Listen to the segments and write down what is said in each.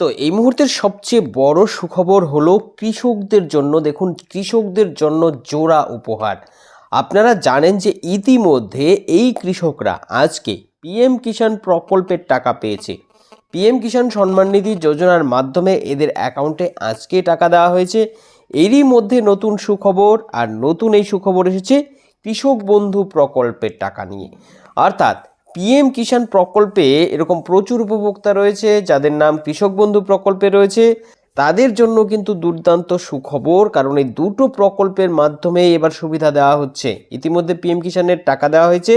তো এই মুহূর্তের সবচেয়ে বড় সুখবর হলো কৃষকদের জন্য, দেখুন, কৃষকদের জন্য জোড়া উপহার। আপনারা জানেন যে ইতিমধ্যে এই কৃষকরা আজকে পিএম কিষাণ প্রকল্পের টাকা পেয়েছে। পিএম কিষাণ সম্মান নিধি যোজনার মাধ্যমে এদের অ্যাকাউন্টে আজকে টাকা দেওয়া হয়েছে। এরই মধ্যে নতুন সুখবর আর নতুন এই সুখবর এসেছে কৃষক বন্ধু প্রকল্পের টাকা নিয়ে। অর্থাৎ পিএম কিষাণ প্রকল্পে এরকম প্রচুর উপভোক্তা রয়েছে, যাদের নাম কৃষক বন্ধু প্রকল্পে রয়েছে। তাদের জন্য কিন্তু দুর্দান্ত সুখবর, কারণ এই দুটো প্রকল্পের মাধ্যমে এবার সুবিধা দেওয়া হচ্ছে। ইতিমধ্যে পিএম কিষাণের টাকা দেওয়া হয়েছে।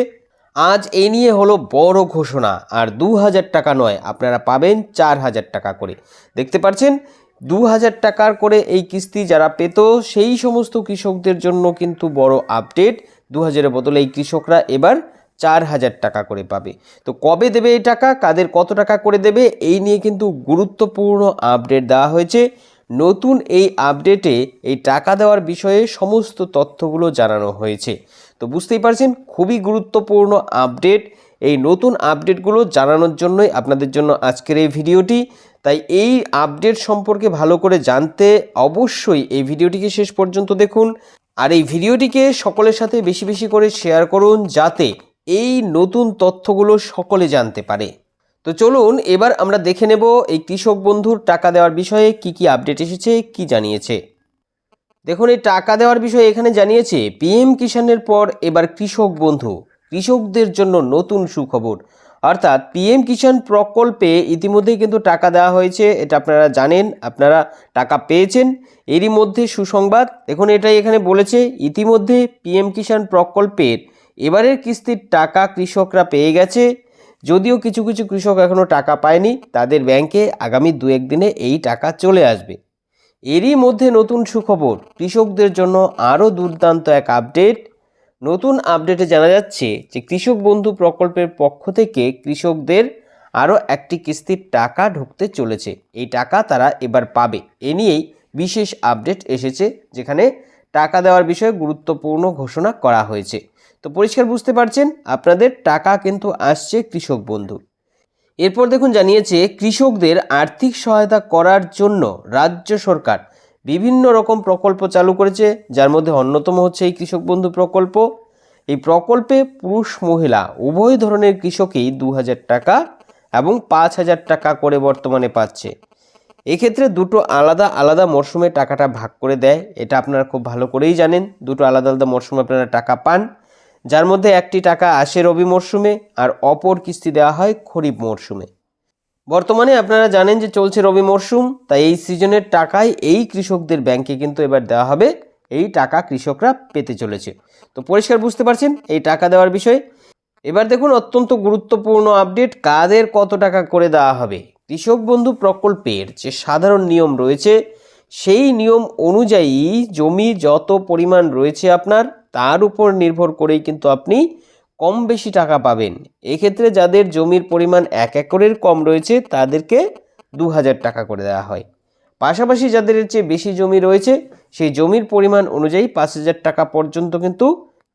আজ এই নিয়ে হলো বড় ঘোষণা, আর দু হাজার টাকা নয়, আপনারা পাবেন চার হাজার টাকা করে। দেখতে পাচ্ছেন দু হাজার টাকার করে এই কিস্তি যারা পেত, সেই সমস্ত কৃষকদের জন্য কিন্তু বড় আপডেট। দু হাজারের বদলে এই কৃষকরা এবার চার হাজার টাকা করে পাবে। তো কবে দেবে এই টাকা? কাদের কত টাকা করে দেবে? এই নিয়ে কিন্তু গুরুত্বপূর্ণ আপডেট দেওয়া হয়েছে। নতুন এই আপডেটে এই টাকা দেওয়ার বিষয়ে সমস্ত তথ্যগুলো জানানো হয়েছে। তো বুঝতেই পারছেন, খুবই গুরুত্বপূর্ণ আপডেট এই নতুন আপডেটগুলো জানানোর জন্যই আপনাদের জন্য আজকের এই ভিডিওটি। তাই এই আপডেট সম্পর্কে ভালো করে জানতে অবশ্যই এই ভিডিওটিকে শেষ পর্যন্ত দেখুন। আর এই ভিডিওটিকে সকলের সাথে বেশি বেশি করে শেয়ার করুন, যাতে এই নতুন তথ্যগুলো সকলে জানতে পারে। তো চলুন এবার আমরা দেখে নেব এই কৃষক বন্ধুর টাকা দেওয়ার বিষয়ে কি কি আপডেট এসেছে, কি জানিয়েছে। দেখুন, এই টাকা দেওয়ার বিষয়ে এখানে জানিয়েছে, পিএম কিষাণের পর এবার কৃষক বন্ধু। কৃষকদের জন্য নতুন সুখবর। অর্থাৎ পিএম কিষাণ প্রকল্পে ইতিমধ্যেই কিন্তু টাকা দেওয়া হয়েছে, এটা আপনারা জানেন, আপনারা টাকা পেয়েছেন, এরই মধ্যে সুসংবাদ। দেখুন, এটাই এখানে বলেছে, ইতিমধ্যে পিএম কিষাণ প্রকল্পের এবারের কিস্তির টাকা কৃষকরা পেয়ে গেছে। যদিও কিছু কিছু কৃষক এখনও টাকা পায়নি, তাদের ব্যাংকে আগামী দু একদিনে এই টাকা চলে আসবে। এরই মধ্যে নতুন সুখবর, কৃষকদের জন্য আরও দুর্দান্ত এক আপডেট। নতুন আপডেটে জানা যাচ্ছে যে কৃষক বন্ধু প্রকল্পের পক্ষ থেকে কৃষকদের আরও একটি কিস্তির টাকা ঢুকতে চলেছে। এই টাকা তারা এবার পাবে। এ নিয়েই বিশেষ আপডেট এসেছে, যেখানে টাকা দেওয়ার বিষয়ে গুরুত্বপূর্ণ ঘোষণা করা হয়েছে। তো পরিষ্কার বুঝতে পারছেন, আপনাদের টাকা কিন্তু আসছে কৃষক বন্ধু। এরপর দেখুন জানিয়েছে, কৃষকদের আর্থিক সহায়তা করার জন্য রাজ্য সরকার বিভিন্ন রকম প্রকল্প চালু করেছে, যার মধ্যে অন্যতম হচ্ছে এই কৃষক বন্ধু প্রকল্প। এই প্রকল্পে পুরুষ মহিলা উভয় ধরনের কৃষকই দু টাকা এবং পাঁচ হাজার টাকা করে বর্তমানে পাচ্ছে। এক্ষেত্রে দুটো আলাদা আলাদা মরশুমে টাকাটা ভাগ করে দেয়, এটা আপনারা খুব ভালো করেই জানেন। দুটো আলাদা আলাদা মরশুমে আপনারা টাকা পান। যার মধ্যে একটি টাকা আসে রবি মরশুমে আর অপর কিস্তি দেওয়া হয় খরিফ মরশুমে। বর্তমানে আপনারা জানেন যে চলছে রবি মরশুম, তাই এই সিজনের টাকাই এই কৃষকদের ব্যাংকে কিন্তু এবার দেওয়া হবে। এই টাকা কৃষকরা পেতে চলেছে। তো পরিষ্কার বুঝতে পারছেন এই টাকা দেওয়ার বিষয়ে? এবার দেখুন অত্যন্ত গুরুত্বপূর্ণ আপডেট, কাদের কত টাকা করে দেওয়া হবে? কৃষক বন্ধু প্রকল্পের যে সাধারণ নিয়ম রয়েছে, সেই নিয়ম অনুযায়ী জমি যত পরিমাণ রয়েছে আপনার তার উপর নির্ভর করেই কিন্তু আপনি কম বেশি টাকা পাবেন। এক্ষেত্রে যাদের জমির পরিমাণ এক একরের কম রয়েছে, তাদেরকে দু হাজার টাকা করে দেওয়া হয়। পাশাপাশি যাদের চেয়ে বেশি জমি রয়েছে, সেই জমির পরিমাণ অনুযায়ী পাঁচ হাজার টাকা পর্যন্ত কিন্তু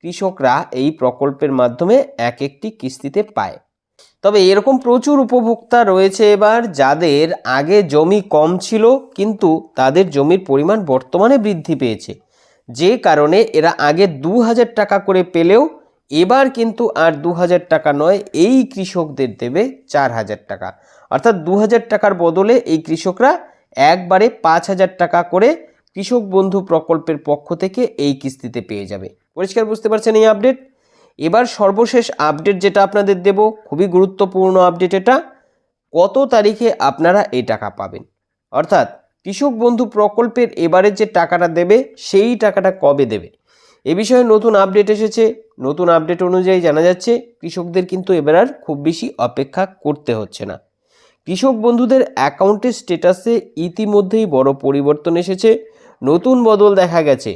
কৃষকরা এই প্রকল্পের মাধ্যমে এক একটি কিস্তিতে পায়। তবে এরকম প্রচুর উপভোক্তা রয়েছে এবার, যাদের আগে জমি কম ছিল, কিন্তু তাদের জমির পরিমাণ বর্তমানে বৃদ্ধি পেয়েছে। যে কারণে এরা আগে দু হাজার টাকা করে পেলেও এবার কিন্তু আর দু হাজার টাকা নয়, এই কৃষকদের দেবে চার হাজার টাকা। অর্থাৎ দু হাজার টাকার বদলে এই কৃষকরা একবারে পাঁচ হাজার টাকা করে কৃষক বন্ধু প্রকল্পের পক্ষ থেকে এই কিস্তিতে পেয়ে যাবে। পরিষ্কার বুঝতে পারছেন এই আপডেট এবার সর্বশেষ আপডেট যেটা আপনাদের দেব, খুবই গুরুত্বপূর্ণ আপডেট এটা, কত তারিখে আপনারা এই টাকা পাবেন? অর্থাৎ কৃষক বন্ধু প্রকল্পের এবারের যে টাকাটা দেবে, সেই টাকাটা কবে দেবে? এ বিষয়ে নতুন আপডেট এসেছে। নতুন আপডেট অনুযায়ী জানা যাচ্ছে, কৃষকদের কিন্তু এবার আর খুব বেশি অপেক্ষা করতে হচ্ছে না। কৃষক বন্ধুদের অ্যাকাউন্টের স্টেটাসে ইতিমধ্যেই বড় পরিবর্তন এসেছে। নতুন বদল দেখা গেছে।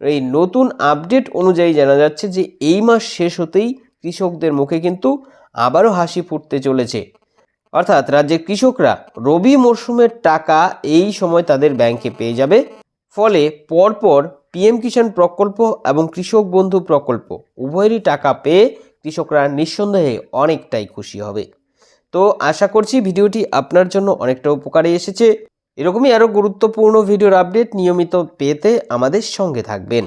এই নতুন আপডেট অনুযায়ী জানা যাচ্ছে যে, এই মাস শেষ হতেই কৃষকদের মুখে কিন্তু আবারও হাসি ফুটতে চলেছে। অর্থাৎ রাজ্যের কৃষকরা রবি মরশুমের টাকা এই সময় তাদের ব্যাংকে পেয়ে যাবে। ফলে পরপর পিএম কিষাণ প্রকল্প এবং কৃষক বন্ধু প্রকল্প উভয়েরই টাকা পেয়ে কৃষকরা নিঃসন্দেহে অনেকটাই খুশি হবে। তো আশা করছি ভিডিওটি আপনার জন্য অনেকটা উপকারে এসেছে। এরকমই আরও গুরুত্বপূর্ণ ভিডিওর আপডেট নিয়মিত পেতে আমাদের সঙ্গে থাকবেন।